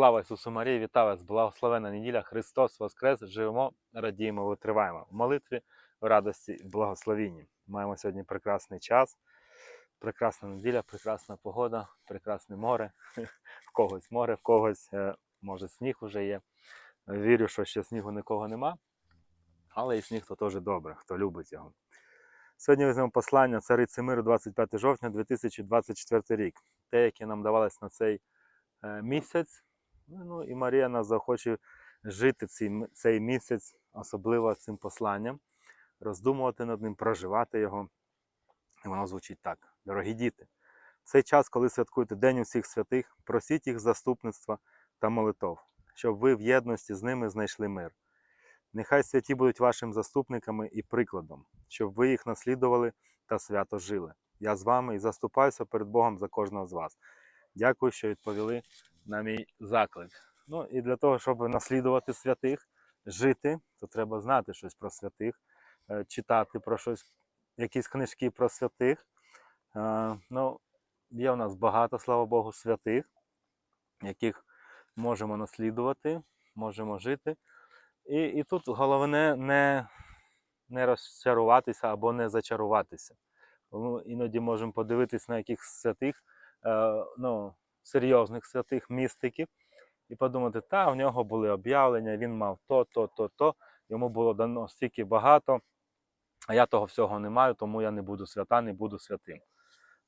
Слава Ісусу Марії, вітаю вас! Благословена неділя, Христос Воскрес! Живемо, радіємо, витриваємо в молитві, в радості і благословінні. Маємо сьогодні прекрасний час, прекрасна неділя, прекрасна погода, прекрасне море. В когось море, в когось е, може сніг вже є. Вірю, що ще снігу нікого нема, але і сніг то теж добре, хто любить його. Сьогодні візьмемо послання Цариці Миру 25 жовтня 2024 рік. Те, яке нам давалось на цей е, місяць. Ну і Марія нас захоче жити цей, цей місяць, особливо цим посланням, роздумувати над ним, проживати його. І воно звучить так: дорогі діти, в цей час, коли святкуєте День усіх святих, просіть їх заступництва та молитов, щоб ви в єдності з ними знайшли мир. Нехай святі будуть вашим заступниками і прикладом, щоб ви їх наслідували та свято жили. Я з вами і заступаюся перед Богом за кожного з вас. Дякую, що відповіли на мій заклик. Ну і для того, щоб наслідувати святих, жити, то треба знати щось про святих, е, читати про щось, якісь книжки про святих. Е, Ну, є в нас багато, слава Богу, святих, яких можемо наслідувати, можемо жити. І, і тут головне не, не розчаруватися або не зачаруватися. Тому іноді можемо подивитись на якихось святих, е, ну, серйозних святих містиків і подумати, та в нього були об'явлення, він мав то, то, то, то, йому було дано стільки багато, а я того всього не маю, тому я не буду свята, не буду святим.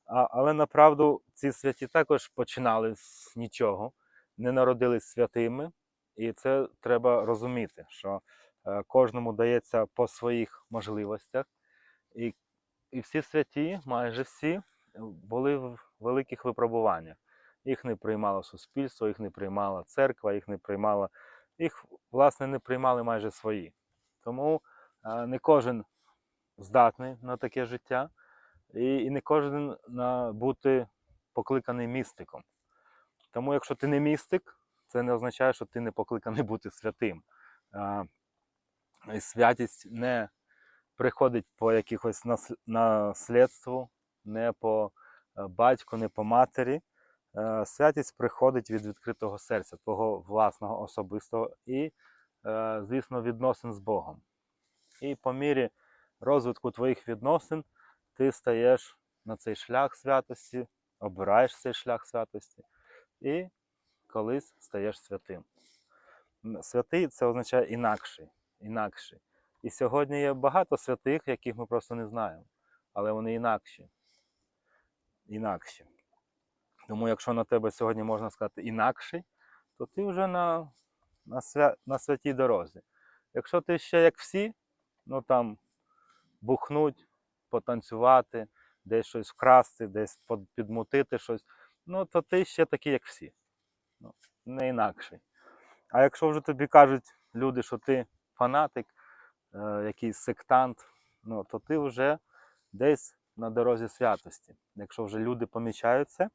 А, але направду ці святі також починали з нічого, не народились святими, і це треба розуміти, що е, кожному дається по своїх можливостях. І, і всі святі, майже всі, були в великих випробуваннях. Їх не приймало суспільство, їх не приймала церква, їх не приймала, їх, власне, не приймали майже свої. Тому е, не кожен здатний на таке життя, і, не кожен на бути покликаний містиком. Тому, якщо ти не містик, це не означає, що ти не покликаний бути святим. Е, і святість не приходить по якихось наслідству, не по е, батьку, не по матері. Е, Святість приходить від відкритого серця, твого власного особистого і, е, звісно, відносин з Богом. І по мірі розвитку твоїх відносин ти стаєш на цей шлях святості, обираєш цей шлях святості і колись стаєш святим. Святий це означає інакший, інакший. І сьогодні є багато святих, яких ми просто не знаємо, але вони інакші. Інакші. Тому якщо на тебе сьогодні можна сказати інакший, то ти вже на, на, свя, на святій дорозі. Якщо ти ще як всі, ну там бухнуть, потанцювати, десь щось вкрасти, десь підмутити щось, ну то ти ще такий, як всі. Ну, не інакший. А якщо вже тобі кажуть люди, що ти фанатик, е, якийсь сектант, ну, то ти вже десь на дорозі святості. Якщо вже люди помічають це,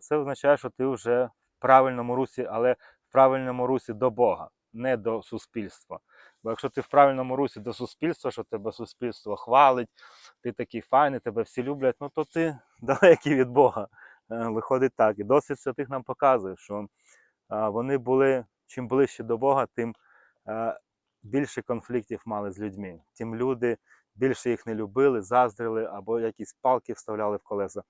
це означає, що ти вже в правильному русі, але в правильному русі до Бога, не до суспільства. Бо якщо ти в правильному русі до суспільства, що тебе суспільство хвалить, ти такий файний, тебе всі люблять, ну то ти далекий від Бога. Е, Виходить так. І досвід святих нам показує, що вони були чим ближче до Бога, тим е, більше конфліктів мали з людьми. Тим люди більше їх не любили, заздрили або якісь палки вставляли в колеса.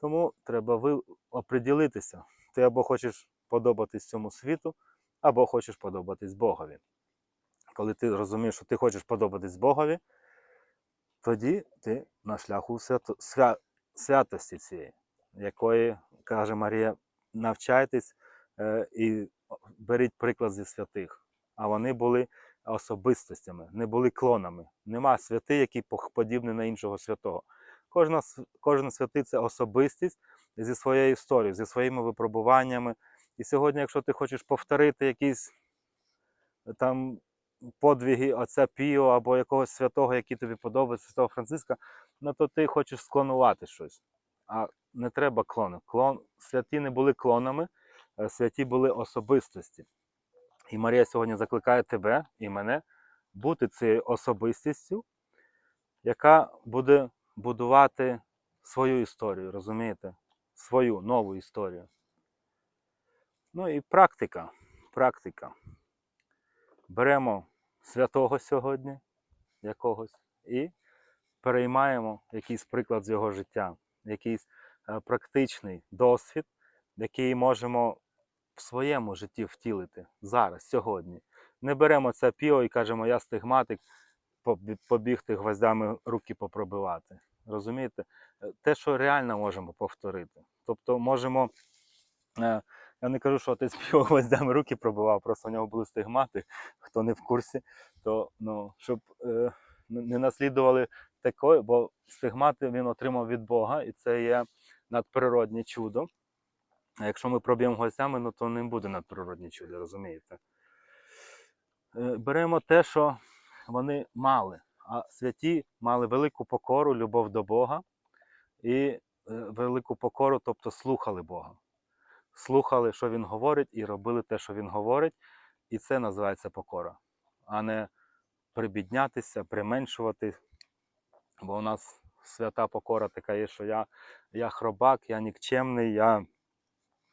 Тому треба ви оприділитися. Ти або хочеш подобатись цьому світу, або хочеш подобатись Богові. Коли ти розумієш, що ти хочеш подобатись Богові, тоді ти на шляху свято, свя, святості цієї, якої, каже Марія, навчайтесь е, і беріть приклад зі святих. А вони були особистостями, не були клонами. Нема святий, який пох- подібний на іншого святого. Кожна, кожен святий це особистість зі своєю історією, зі своїми випробуваннями. І сьогодні, якщо ти хочеш повторити якісь е, там подвиги отця Піо або якогось святого, який тобі подобається, святого Франциска, ну то ти хочеш склонувати щось. А не треба клону. Клон... Святі не були клонами, е, святі були особистості. І Марія сьогодні закликає тебе і мене бути цією особистістю, яка буде будувати свою історію, розумієте? Свою нову історію. Ну і практика. Практика. Беремо святого сьогодні якогось і переймаємо якийсь приклад з його життя, якийсь е, практичний досвід, який можемо в своєму житті втілити зараз, сьогодні. Не беремо це піо і кажемо, я стигматик, побігти гвоздями руки попробивати. Розумієте? Е, Те, що реально можемо повторити. Тобто можемо. е, Я не кажу, що отець піо гвоздями руки пробивав, просто у нього були стигмати. Хто не в курсі, то ну, щоб е, не наслідували такої, бо стигмати він отримав від Бога, і це є надприроднє чудо. А якщо ми проб'ємо гвоздями, ну то не буде надприроднє чудо, розумієте? Беремо те, що вони мали. А святі мали велику покору, любов до Бога і е, велику покору, тобто слухали Бога. Слухали, що Він говорить, і робили те, що Він говорить, і це називається покора, а не прибіднятися, применшувати. Бо у нас свята покора така є, що я, я хробак, я нікчемний, я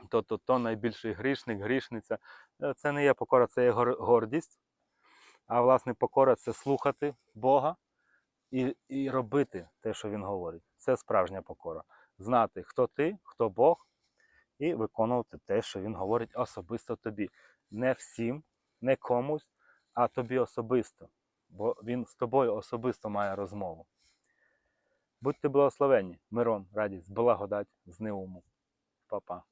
то-то-то найбільший грішник, грішниця. Е, Це не є покора, це є гордість. А власне покора це слухати Бога і, і робити те, що Він говорить. Це справжня покора. Знати, хто ти, хто Бог, і виконувати те, що Він говорить особисто тобі. Не всім, не комусь, а тобі особисто. Бо Він з тобою особисто має розмову. Будьте благословенні, миром, радість, благодать з неуму. Па-па.